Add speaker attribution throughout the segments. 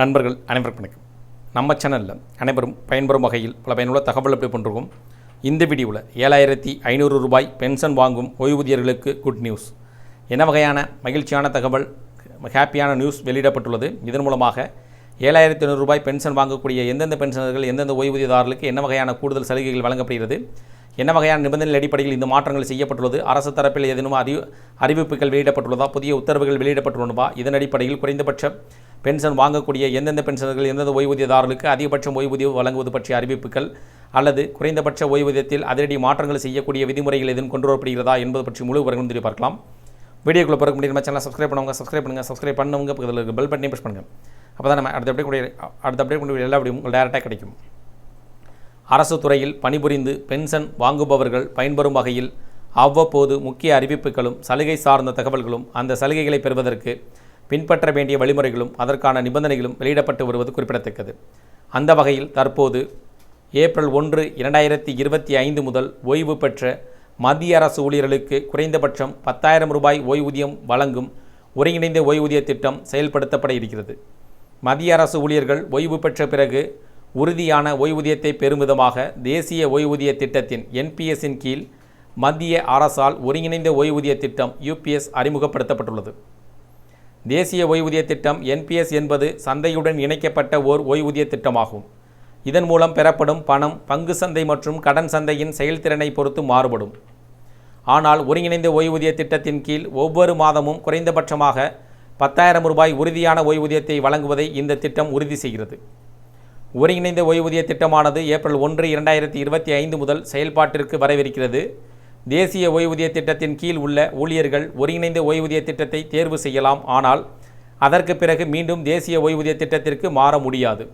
Speaker 1: நண்பர்கள் அனைவருக்கும் வணக்கம். நம்ம சேனலில் அனைவரும் பயன்பெறும் வகையில் பல பயனுள்ள தகவல் அப்படி பண்ணிருக்கோம். இந்த வீடியோவில் ஏழாயிரத்தி ஐநூறு ரூபாய் பென்ஷன் வாங்கும் ஓய்வூதியர்களுக்கு குட் நியூஸ் என்ன வகையான மகிழ்ச்சியான தகவல் ஹாப்பியான நியூஸ் வெளியிடப்பட்டுள்ளது? இதன் மூலமாக ஏழாயிரத்தி ஐநூறு ரூபாய் பென்ஷன் வாங்கக்கூடிய எந்தெந்த பென்ஷனர்கள் எந்தெந்த ஓய்வூதியதாரர்களுக்கு என்ன வகையான கூடுதல் சலுகைகள் வழங்கப்படுகிறது? என்ன வகையான நிபந்தனை அடிப்படையில் இந்த மாற்றங்கள் செய்யப்பட்டுள்ளது? அரசு தரப்பில் ஏதேனும் அறிவு அறிவிப்புகள் வெளியிடப்பட்டுள்ளதா? புதிய உத்தரவுகள் வெளியிடப்பட்டுள்ளனவா? இதன் அடிப்படையில் குறைந்தபட்ச பென்ஷன் வாங்கக்கூடிய எந்தெந்த பென்ஷனர்கள் எந்தெந்த ஓய்வூதியதாரர்களுக்கு அதிகபட்சம் ஓய்வூதியம் வழங்குவது பற்றிய அறிவிப்புகள் அல்லது குறைந்தபட்ச ஓய்வூதியத்தில் அதிரடி மாற்றங்கள் செய்யக்கூடிய விதிமுறைகள் எதுவும் கொண்டு வரப்படுகிறதா என்பது பற்றி முழு விவரங்களும் தெரிய பார்க்கலாம். வீடியோக்குள்ள பிறகு முடியும் சேனல் சப்ஸ்கிரைப் பண்ணுவாங்க சப்ஸ்கிரைப் பண்ணுங்கள் சப்ஸ்கிரைப் பண்ணுவாங்க பக்கத்தில் இருக்க பெல் பட்டனையும் ப்ரெஸ் பண்ணுங்கள் அப்போ தான் நம்ம அடுத்த அப்படியே கூடிய அடுத்த அப்படியே கூடிய எல்லா அப்படியும் உங்களுக்கு டேரெக்டாக கிடைக்கும். அரசு துறையில் பணிபுரிந்து பென்ஷன் வாங்குபவர்கள் பயன்பெறும் வகையில் அவ்வப்போது முக்கிய அறிவிப்புகளும் சலுகை சார்ந்த தகவல்களும் அந்த சலுகைகளை பெறுவதற்கு பின்பற்ற வேண்டிய வழிமுறைகளும் அதற்கான நிபந்தனைகளும் வெளியிடப்பட்டு வருவது குறிப்பிடத்தக்கது. அந்த வகையில் தற்போது ஏப்ரல் ஒன்று இரண்டாயிரத்தி இருபத்தி ஐந்து முதல் ஓய்வு பெற்ற மத்திய அரசு ஊழியர்களுக்கு குறைந்தபட்சம் பத்தாயிரம் ரூபாய் ஓய்வூதியம் வழங்கும் ஒருங்கிணைந்த ஓய்வூதிய திட்டம் செயல்படுத்தப்பட இருக்கிறது. மத்திய அரசு ஊழியர்கள் ஓய்வு பெற்ற பிறகு உறுதியான ஓய்வூதியத்தை பெறும் விதமாக தேசிய ஓய்வூதிய திட்டத்தின் என்பிஎஸ்ஸின் கீழ் மத்திய அரசால் ஒருங்கிணைந்த ஓய்வூதிய திட்டம் யூபிஎஸ் அறிமுகப்படுத்தப்பட்டுள்ளது. தேசிய ஓய்வூதிய திட்டம் என்பிஎஸ் என்பது சந்தையுடன் இணைக்கப்பட்ட ஓர் ஓய்வூதிய திட்டமாகும். இதன் மூலம் பெறப்படும் பணம் பங்கு சந்தை மற்றும் கடன் சந்தையின் செயல்திறனை பொறுத்து மாறுபடும். ஆனால் ஒருங்கிணைந்த ஓய்வூதிய திட்டத்தின் கீழ் ஒவ்வொரு மாதமும் குறைந்தபட்சமாக பத்தாயிரம் ரூபாய் உறுதியான ஓய்வூதியத்தை வழங்குவதை இந்த திட்டம் உறுதி செய்கிறது. ஒருங்கிணைந்த ஓய்வூதிய திட்டமானது ஏப்ரல் ஒன்று இரண்டாயிரத்தி இருபத்தி ஐந்து முதல் செயல்பாட்டிற்கு வரவிருக்கிறது. தேசிய ஓய்வூதிய திட்டத்தின் கீழ் உள்ள ஊழியர்கள் ஒருங்கிணைந்த ஓய்வூதிய திட்டத்தை தேர்வு செய்யலாம். ஆனால் அதற்கு பிறகு மீண்டும் தேசிய ஓய்வூதிய திட்டத்திற்கு மாற முடியாது.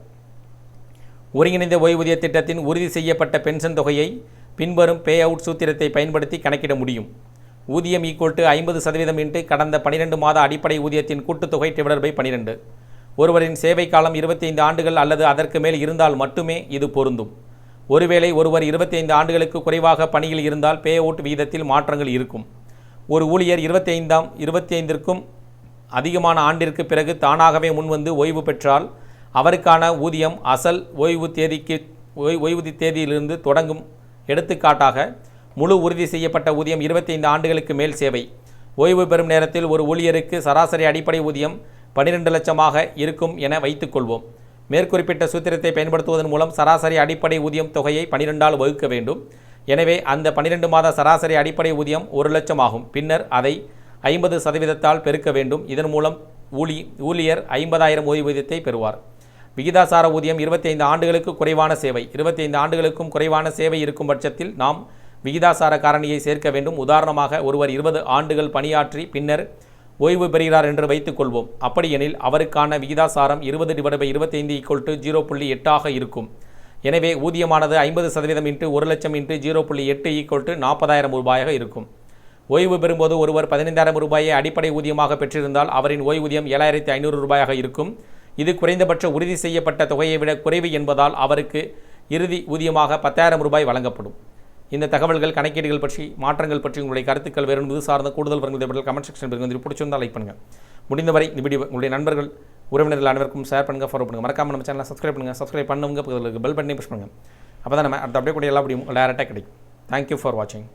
Speaker 1: ஒருங்கிணைந்த ஓய்வூதிய திட்டத்தின் உறுதி செய்யப்பட்ட பென்ஷன் தொகையை பின்வரும் பே அவுட் சூத்திரத்தை பயன்படுத்தி கணக்கிட முடியும். ஊதியம் ஈக்குவல் டு ஐம்பது சதவீதம் இன்ட்டு கடந்த பனிரெண்டு மாத அடிப்படை ஊதியத்தின் கூட்டுத்தொகை டிவைடட் பை பனிரெண்டு. ஒருவரின் சேவை காலம் இருபத்தைந்து ஆண்டுகள் அல்லது அதற்கு மேல் இருந்தால் மட்டுமே இது பொருந்தும். ஒருவேளை ஒருவர் இருபத்தைந்து ஆண்டுகளுக்கு குறைவாக பணியில் இருந்தால் பே அவுட் விகிதத்தில் மாற்றங்கள் இருக்கும். ஒரு ஊழியர் இருபத்தைந்தாம் இருபத்தி ஐந்திற்கும் அதிகமான ஆண்டிற்கு பிறகு தானாகவே முன்வந்து ஓய்வு பெற்றால் அவருக்கான ஊதியம் அசல் ஓய்வு தேதிக்கு ஓய்வூதிய தேதியிலிருந்து தொடங்கும். எடுத்துக்காட்டாக முழு உறுதி செய்யப்பட்ட ஊதியம் இருபத்தைந்து ஆண்டுகளுக்கு மேல் சேவை. ஓய்வு பெறும் நேரத்தில் ஒரு ஊழியருக்கு சராசரி அடிப்படை ஊதியம் பன்னிரெண்டு லட்சமாக இருக்கும் என வைத்துக்கொள்வோம். மேற்குறிப்பிட்ட சூத்திரத்தை பயன்படுத்துவதன் மூலம் சராசரி அடிப்படை ஊதியம் தொகையை பனிரெண்டால் வகுக்க வேண்டும். எனவே அந்த பன்னிரெண்டு மாத சராசரி அடிப்படை ஊதியம் ஒரு லட்சம் ஆகும். பின்னர் அதை ஐம்பது சதவீதத்தால் பெருக்க வேண்டும். இதன் மூலம் ஊழி ஊழியர் ஐம்பதாயிரம் ஓய்வூதியத்தை பெறுவார். விகிதாசார ஊதியம் இருபத்தைந்து ஆண்டுகளுக்கு குறைவான சேவை. இருபத்தைந்து ஆண்டுகளுக்கும் குறைவான சேவை இருக்கும் பட்சத்தில் நாம் விகிதாசார காரணியை சேர்க்க வேண்டும். உதாரணமாக ஒருவர் இருபது ஆண்டுகள் பணியாற்றி பின்னர் ஓய்வு பெறுகிறார் என்று வைத்துக்கொள்வோம் அப்படியெனில் அவருக்கான விகிதாசாரம் இருபது டிவைட் பை இருபத்தைந்து ஈக்குவல் டு ஜீரோ புள்ளி எட்டாக இருக்கும். எனவே ஊதியமானது ஐம்பது சதவீதம் இன்ட்டு ஒரு லட்சம் இன்ட்டு ஜீரோ புள்ளி எட்டு ஈக்குவல் டு நாற்பதாயிரம் ரூபாயாக இருக்கும். ஓய்வு பெறும்போது ஒருவர் பதினைந்தாயிரம் ரூபாயை அடிப்படை ஊதியமாக பெற்றிருந்தால் அவரின் ஓய்வூதியம் ஏழாயிரத்தி ஐநூறு ரூபாயாக இருக்கும். இது குறைந்தபட்ச உறுதி செய்யப்பட்ட தொகையை விட குறைவு என்பதால் அவருக்கு இறுதி ஊதியமாக பத்தாயிரம் ரூபாய் வழங்கப்படும். இந்த தகவல்கள் கணக்கீடுகள் பற்றி மாற்றங்கள் பற்றி உங்களுடைய கருத்துக்கள் வேறு இது சார்ந்த கூடுதல் வரங்கள் கமெண்ட் செக்ஷன் வந்து பிடிச்சிருந்தால் லைக் பண்ணுங்கள் முடிந்தவரை இந்த வீடியோ உங்களுடைய நண்பர்கள் உறவினர்கள் அனைவருக்கும் ஷேர் பண்ணுங்கள் ஃபாலோ பண்ணுங்கள் மறக்காம நம்ம சேனலை சப்ஸ்கிரைப் பண்ணுங்கள் சப்ஸ்கிரைப் பண்ணுங்க பக்கத்தில் பெல் பண்ணி ப்ரெஸ் பண்ணுங்கள் அப்போ தான் நம்ம அடுத்த அப்படியே கூட எல்லா முடியும் டேரெக்டாக கிடைக்கும். தேங்க்யூ ஃபார் வாட்சிங்